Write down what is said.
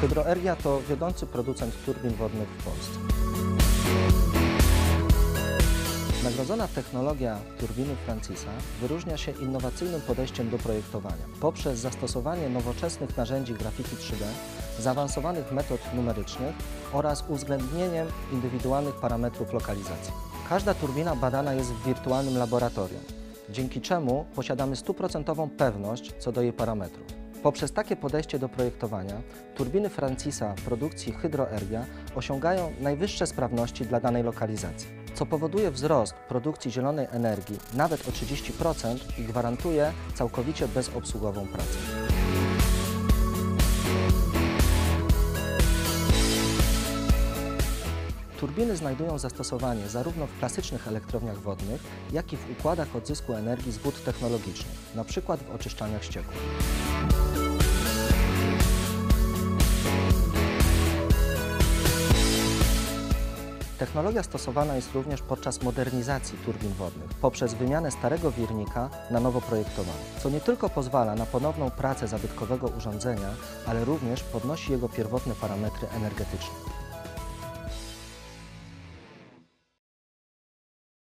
Hydroergia to wiodący producent turbin wodnych w Polsce. Nagrodzona technologia turbiny Francisa wyróżnia się innowacyjnym podejściem do projektowania poprzez zastosowanie nowoczesnych narzędzi grafiki 3D, zaawansowanych metod numerycznych oraz uwzględnieniem indywidualnych parametrów lokalizacji. Każda turbina badana jest w wirtualnym laboratorium, dzięki czemu posiadamy stuprocentową pewność co do jej parametrów. Poprzez takie podejście do projektowania turbiny Francisa produkcji Hydroergia osiągają najwyższe sprawności dla danej lokalizacji, co powoduje wzrost produkcji zielonej energii nawet o 30% i gwarantuje całkowicie bezobsługową pracę. Turbiny znajdują zastosowanie zarówno w klasycznych elektrowniach wodnych, jak i w układach odzysku energii z wód technologicznych, np. w oczyszczaniach ścieków. Technologia stosowana jest również podczas modernizacji turbin wodnych poprzez wymianę starego wirnika na nowo projektowany, co nie tylko pozwala na ponowną pracę zabytkowego urządzenia, ale również podnosi jego pierwotne parametry energetyczne.